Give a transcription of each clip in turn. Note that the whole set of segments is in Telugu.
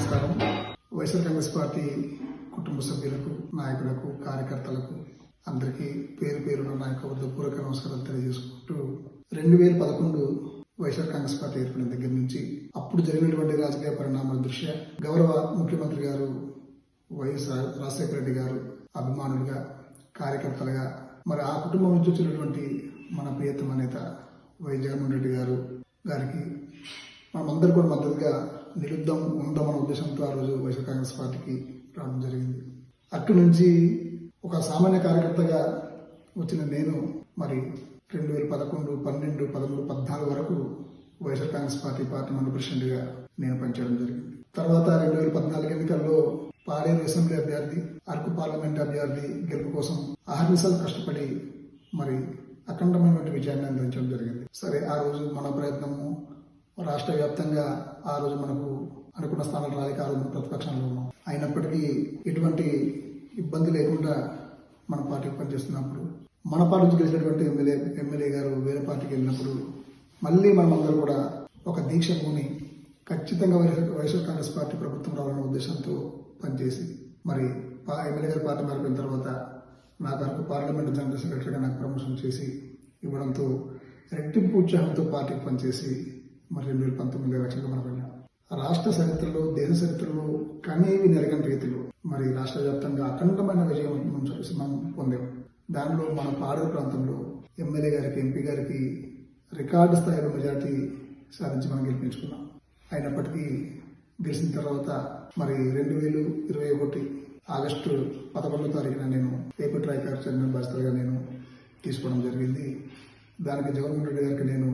నమస్కారం. వైఎస్ఆర్ కాంగ్రెస్ పార్టీ కుటుంబ సభ్యులకు నాయకులకు కార్యకర్తలకు అందరికీ పేరు పేరున నా యొక్క హృదయపూర్వక నమస్కారాలు తెలియజేసుకుంటూ రెండు వేల పదకొండు వైఎస్ఆర్ కాంగ్రెస్ పార్టీ ఏర్పడిన దగ్గర నుంచి అప్పుడు జరిగినటువంటి రాజకీయ పరిణామాల దృష్ట్యా గౌరవ ముఖ్యమంత్రి గారు వైఎస్ రాజశేఖర రెడ్డి గారు అభిమానులుగా కార్యకర్తలుగా మరి ఆ కుటుంబం నుంచి వచ్చినటువంటి మన ప్రియతమ నేత వై జగన్మోహన్ రెడ్డి గారు గారికి మనమందరూ కూడా మద్దతుగా నిలుద్దాం ఉందామన్న ఉద్దేశంతో ఆ రోజు వైఎస్ఆర్ కాంగ్రెస్ పార్టీకి రావడం జరిగింది. అక్కడి నుంచి ఒక సామాన్య కార్యకర్తగా వచ్చిన నేను మరి రెండు వేల పదకొండు పన్నెండు పదమూడు పద్నాలుగు వరకు వైఎస్ఆర్ కాంగ్రెస్ పార్టీ పార్టీ మండలి ప్రెసిడెంట్గా నేను పనిచేయడం జరిగింది. తర్వాత రెండు వేల పద్నాలుగు ఎన్నికల్లో పాడేరు అసెంబ్లీ అభ్యర్థి అరకు పార్లమెంట్ అభ్యర్థి గెలుపు కోసం అహర్నిశలు కష్టపడి మరి అఖండమైనటువంటి విజయాన్ని అందించడం జరిగింది. సరే ఆ రోజు మన ప్రయత్నము రాష్ట్ర వ్యాప్తంగా ఆ రోజు మనకు అనుకున్న స్థానాలు రాలేక ఆ రోజు ప్రతిపక్షంలో ఉన్నాం అయినప్పటికీ ఎటువంటి ఇబ్బంది లేకుండా మన పార్టీకి పనిచేస్తున్నప్పుడు మన పార్టీ నుంచి గెలిచినటువంటి ఎమ్మెల్యే ఎమ్మెల్యే గారు వేరే పార్టీకి వెళ్ళినప్పుడు మళ్ళీ మనమందరూ కూడా ఒక దీక్ష పూని ఖచ్చితంగా వైఎస్ఆర్ కాంగ్రెస్ పార్టీ ప్రభుత్వం రావాలనే ఉద్దేశంతో పనిచేసి మరి ఎమ్మెల్యే గారి పార్టీ మారిపోయిన తర్వాత నా తరపు పార్లమెంట్ జనరల్ సెక్రటరీగా నాకు ప్రమోషన్ చేసి ఇవ్వడంతో రెట్టింపు ఉత్సాహంతో పార్టీకి పనిచేసి మరి రెండు వేల పంతొమ్మిది ఎలక్షన్లో మనం వెళ్ళాం రాష్ట్ర చరిత్రలో దేశ చరిత్రలో కనేవి నెరగని రీతిలో మరి రాష్ట్ర వ్యాప్తంగా అఖండమైన విజయం మనం చూసి మనం పొందాం. దానిలో మన పాడేరు ప్రాంతంలో ఎమ్మెల్యే గారికి ఎంపీ గారికి రికార్డు స్థాయిలో మెజార్టీ సాధించి మనం గెలిపించుకున్నాం. అయినప్పటికీ గెలిచిన తర్వాత మరి రెండు వేలు ఇరవై ఒకటి ఆగస్టు పదకొండో తారీఖున నేను పేపర్ ట్రైకర్ చైర్మన్ బాధ్యతగా నేను తీసుకోవడం జరిగింది. దానికి జగన్మోహన్ రెడ్డి గారికి నేను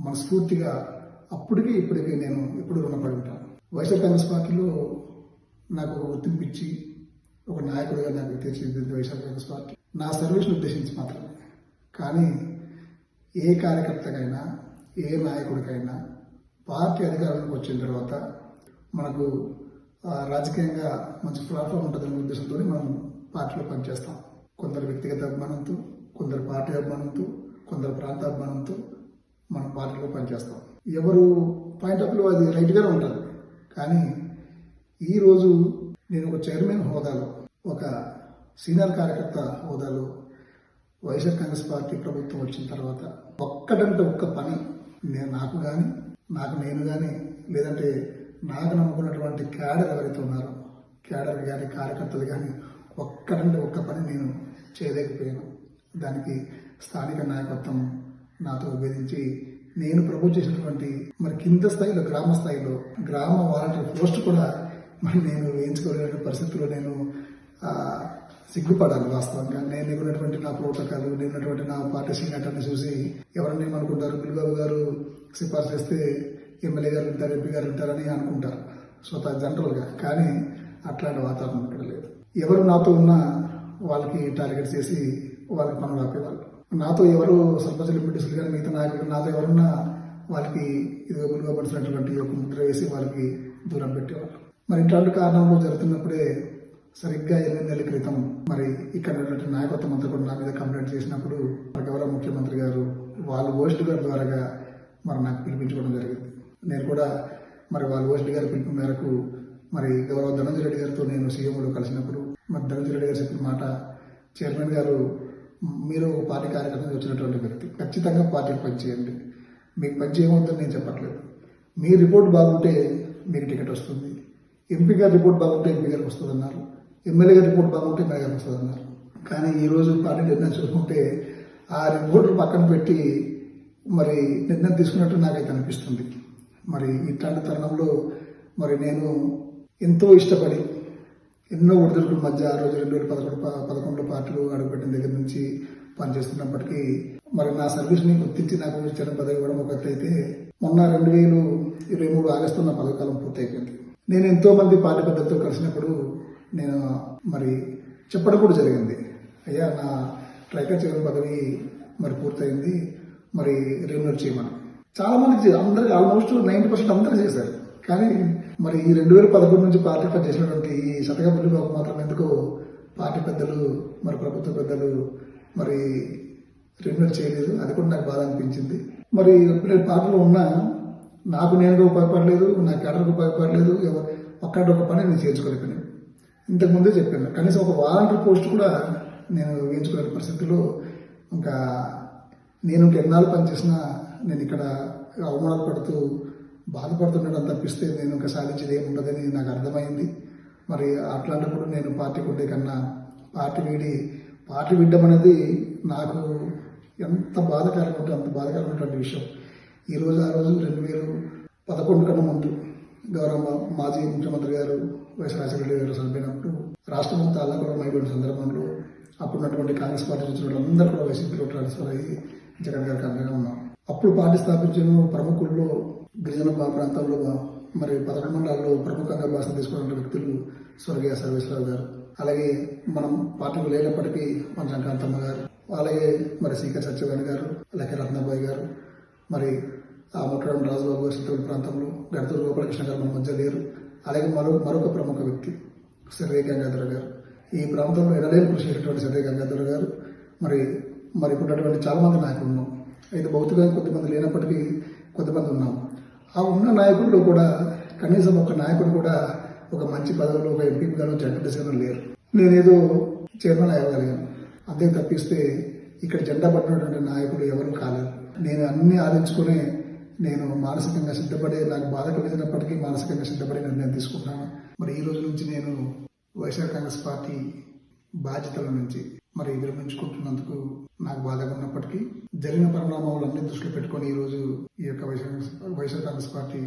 మనస్ఫూర్తిగా అప్పటికి ఇప్పటికీ నేను ఎప్పుడు రుణపడి ఉంటాను. వైఎస్ఆర్ కాంగ్రెస్ పార్టీలో నాకు ఒక గుర్తింపు ఇచ్చి ఒక నాయకుడిగా నాకు తీర్చిదిద్దింది వైఎస్ఆర్ కాంగ్రెస్ పార్టీ. నా సర్వీస్ను ఉద్దేశించి మాత్రమే. కానీ ఏ కార్యకర్తకైనా ఏ నాయకుడికైనా పార్టీ అధికారంలోకి వచ్చిన తర్వాత మనకు రాజకీయంగా మంచి ప్లాట్ఫామ్ ఉంటుందనే ఉద్దేశంతో మనం పార్టీలో పనిచేస్తాం. కొందరు వ్యక్తిగత అభిమానంతో కొందరు పార్టీ అభిమానంతో కొందరు ప్రాంత అభిమానంతో మనం పార్టీలో పనిచేస్తాం. ఎవరు పాయింట్ ఆఫ్ వ్యూ అది రైట్గానే ఉంటుంది. కానీ ఈరోజు నేను ఒక చైర్మన్ హోదాలో ఒక సీనియర్ కార్యకర్త హోదాలో వైఎస్ఆర్ కాంగ్రెస్ పార్టీ ప్రభుత్వం వచ్చిన తర్వాత ఒక్కటంటే ఒక్క పని నేను నాకు కానీ నాకు నేను కానీ లేదంటే నాకు నమ్ముకున్నటువంటి క్యాడర్ ఎవరైతే ఉన్నారో క్యాడర్ కానీ కార్యకర్తలు కానీ ఒక్కటంటే ఒక్క పని నేను చేయలేకపోయాను. దానికి స్థానిక నాయకత్వం నాతో విభేదించి నేను ప్రపోజ్ చేసినటువంటి మరి కింద స్థాయిలో గ్రామ స్థాయిలో గ్రామ వాలంటీర్ పోస్ట్ కూడా మరి నేను వేయించుకోలేని పరిస్థితుల్లో నేను సిగ్గుపడాలి వాస్తవంగా. నేను ఉన్నటువంటి నా ప్రోటోకాల్ నేను ఉన్నటువంటి నా పార్టీ సీనియర్ని చూసి ఎవరన్నా ఏమనుకుంటారు? బిల్బాబు గారు సిఫార్సు చేస్తే ఎమ్మెల్యే గారు ఉంటారు ఎంపీ గారు ఉంటారని అనుకుంటారు. స్వతహా జనరల్గా. కానీ అట్లాంటి వాతావరణం ఇక్కడ లేదు. ఎవరు నాతో ఉన్నా వాళ్ళకి టార్గెట్ చేసి వాళ్ళకి పనులు ఆపేవాళ్ళు. నాతో ఎవరు సర్పంచ్ ఎంపీటీసీలు కానీ మిగతా నాయకులు నాతో ఎవరున్నా వాళ్ళకి ఇదిగో విలువబడినటువంటి ఒక ముద్ర వేసి వాళ్ళకి దూరం పెట్టేవాళ్ళు. మరి ఇట్లాంటి కారణంలో జరుగుతున్నప్పుడే సరిగ్గా ఎనిమిది నెలల క్రితం మరి ఇక్కడ ఉన్నటువంటి నాయకత్వం అంతా కూడా నా మీద కంప్లైంట్ చేసినప్పుడు మరి గౌరవ ముఖ్యమంత్రి గారు వాళ్ళ ఓస్ట్ గారి ద్వారా మరి నాకు పిలిపించుకోవడం జరిగింది. నేను కూడా మరి వాళ్ళ ఓస్ట్ గారి పిలుపు మేరకు మరి గౌరవ ధనంజయ రెడ్డి గారితో నేను సీఎంలో కలిసినప్పుడు మరి ధనంజయ రెడ్డి గారు చెప్పిన మాట చైర్మన్ గారు మీరు ఒక పార్టీ కార్యకర్తగా వచ్చినటువంటి వ్యక్తి ఖచ్చితంగా పార్టీకి పనిచేయండి మీకు పని చేయవద్దని నేను చెప్పట్లేదు. మీ రిపోర్ట్ బాగుంటే మీకు టికెట్ వస్తుంది. ఎంపీ గారి రిపోర్ట్ బాగుంటే ఎంపీ గారికి వస్తుందన్నారు. ఎమ్మెల్యే గారి రిపోర్ట్ బాగుంటే ఎమ్మెల్యే గారికి వస్తుందన్నారు. కానీ ఈరోజు పార్టీ నిర్ణయం చూసుకుంటే ఆ రిపోర్ట్లు పక్కన పెట్టి మరి నిర్ణయం తీసుకున్నట్టు నాకైతే అనిపిస్తుంది. మరి ఇట్లాంటి తరుణంలో మరి నేను ఎంతో ఇష్టపడి ఎన్నో ఒడిదుడుకుల మధ్య ఆ రోజు రెండు వేల పదకొండు పదకొండు పదకొండులో పార్టీలు అడుగుపెట్టిన దగ్గర నుంచి పనిచేస్తున్నప్పటికీ మరి నా సర్వీస్ని గుర్తించి నాకు ఇచ్చిన పదవి ఇవ్వడం ఒక అయితే మొన్న రెండు వేలు ఇరవై మూడు ఆగస్టు నా పదవకాలం పూర్తయిపోయింది. నేను ఎంతో మంది పార్టీ పెద్దలతో కలిసినప్పుడు నేను మరి చెప్పడం కూడా జరిగింది. అయ్యా నా ట్రైకర్ చేయడం పదవి మరి పూర్తయింది మరి రెన్యూర్ చేయమని. చాలామంది అందరికి ఆల్మోస్ట్ నైంటీ పర్సెంట్ అందరూ చేశారు. కానీ మరి ఈ రెండు వేల పదకొండు నుంచి పార్టీ పనిచేసినటువంటి ఈ శతకబుల్లి బాబు మాత్రం ఎందుకో పార్టీ పెద్దలు మరి ప్రభుత్వ పెద్దలు మరి రెన్యూల్ చేయలేదు. అది కూడా నాకు బాధ అనిపించింది. మరి నేను పార్టీలో ఉన్నా నాకు నేనుగా ఉపయోగపడలేదు నా కేటర్కి ఉపయోగపడలేదు ఎవరు ఒక పని నేను చేర్చుకోలేకపోయాను ఇంతకుముందే చెప్పాను. కనీసం ఒక వాలంటీర్ పోస్ట్ కూడా నేను వేయించుకోలేని పరిస్థితిలో ఇంకా నేను ఇంకా ఎన్నాళ్ళు పనిచేసినా నేను ఇక్కడ అవమానాలు పడుతూ బాధపడుతుండడం తప్పిస్తే నేను ఇంకా సాధించేది ఏముండదని నాకు అర్థమైంది. మరి అట్లాంటప్పుడు నేను పార్టీకి ఉండే కన్నా పార్టీ వీడి పార్టీ విడ్డం అనేది నాకు ఎంత బాధకరంగా ఉంటుంది అంత బాధకరమైనటువంటి విషయం. ఈరోజు ఆ రోజు రెండు వేలు పదకొండు కన్నా ముందు గౌరవ మాజీ ముఖ్యమంత్రి గారు వైఎస్ రాజశేఖర గారు చనిపోయినప్పుడు రాష్ట్రం అంతా అల్లకూలం అయిపోయిన సందర్భంలో అప్పుడున్నటువంటి కాంగ్రెస్ పార్టీ వచ్చిన వాళ్ళందరూ కూడా వైసీపీలో ట్రాన్స్ఫర్ అయ్యి జగన్ గారికి అండగా ఉన్నాం. అప్పుడు పార్టీ స్థాపించిన ప్రముఖుల్లో గిరిజన ప్రాంతంలో మరి పదకొండు మండలాల్లో ప్రముఖంగా భాష తీసుకున్న వ్యక్తులు స్వర్గీయ సర్వేశ్వరరావు గారు. అలాగే మనం పార్టీలో లేనప్పటికీ మన శంకాంతమ్మ గారు అలాగే మరి సీకర్ సత్యవాణి గారు అలాగే రత్నబాయి గారు మరి ఆ ముట్టడం రాజుబాబు గారు ప్రాంతంలో గడతూరు గోపాలకృష్ణ గారు మన మధ్య లేరు. అలాగే మరో మరొక ప్రముఖ వ్యక్తి సర్వే గంగాధర గారు. ఈ ప్రాంతంలో ఎడలేని కృషి చేసినటువంటి సర్వే గంగాధర గారు. మరి మరి ఇప్పుడు చాలా మంది నాయకులు ఉన్నాం. అయితే భౌతికంగా కొద్దిమంది లేనప్పటికీ కొద్దిమంది ఉన్నాం. ఆ ఉన్న నాయకుల్లో కూడా కనీసం ఒక నాయకుడు కూడా ఒక మంచి పదవిలో ఒక ఎంపీ గాను జడ్పీటీసీలో లేరు. నేనేదో చైర్మన్ అయ్యగలిగాను. అంతే తప్పిస్తే ఇక్కడ జెండా పట్టినటువంటి నాయకుడు ఎవరు కాలేదు. నేను అన్ని ఆలోచించుకునే నేను మానసికంగా సిద్ధపడే నాకు బాధ కలిగినప్పటికీ మానసికంగా సిద్ధపడే నిర్ణయం తీసుకుంటున్నాను. మరి ఈ రోజు నుంచి నేను వైఎస్ఆర్ కాంగ్రెస్ పార్టీ బాధ్యతల నుంచి మరి విరమించుకుంటున్నందుకు నాకు బాధగా ఉన్నప్పటికీ జరిగిన పరిణామాలన్నీ దృష్టిలో పెట్టుకొని ఈ రోజు ఈ యొక్క వైఎస్ఆర్ వైఎస్ఆర్ కాంగ్రెస్ పార్టీ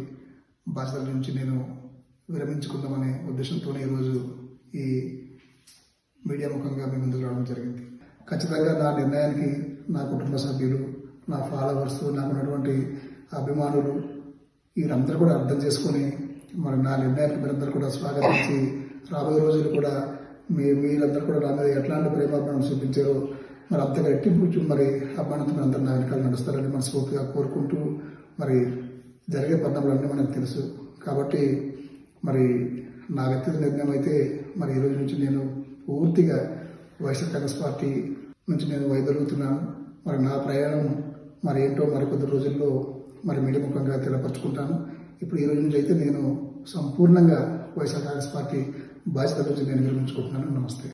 బాధ్యతల నుంచి నేను విరమించుకుందామనే ఉద్దేశంతోనే ఈరోజు ఈ మీడియా ముఖంగా మీ ముందుకు రావడం జరిగింది. ఖచ్చితంగా నా నిర్ణయానికి నా కుటుంబ సభ్యులు నా ఫాలోవర్స్ నాకు ఉన్నటువంటి అభిమానులు వీరందరూ కూడా అర్థం చేసుకొని మరి నా నిర్ణయానికి మీరందరూ కూడా స్వాగతించి రాబోయే రోజులు కూడా మీ మీరందరూ కూడా నా మీద ఎట్లాంటి ప్రేమాభిమానం చూపించారో మరి అంత ఎట్టింపు మరి అభిమానంతో అందరూ నా వెనకాల నడుస్తారని మనస్ఫూర్తిగా కోరుకుంటూ మరి జరిగే పరిణామాలన్నీ మనకు తెలుసు. కాబట్టి మరి నా వ్యక్తిగత నిర్ణయం అయితే మరి ఈ రోజు నుంచి నేను పూర్తిగా వైఎస్ఆర్ కాంగ్రెస్ పార్టీ నుంచి నేను వైదొలుగుతున్నాను. మరి నా ప్రయాణం మరి ఏంటో మరి కొద్ది రోజుల్లో మరి మీడియా ముఖంగా తెలపరుచుకుంటాను. ఇప్పుడు ఈ రోజు నుంచి అయితే నేను సంపూర్ణంగా వైఎస్ఆర్ కాంగ్రెస్ పార్టీ బాధ్యత గురించి నేను విరమించుకుంటున్నాను. నమస్తే.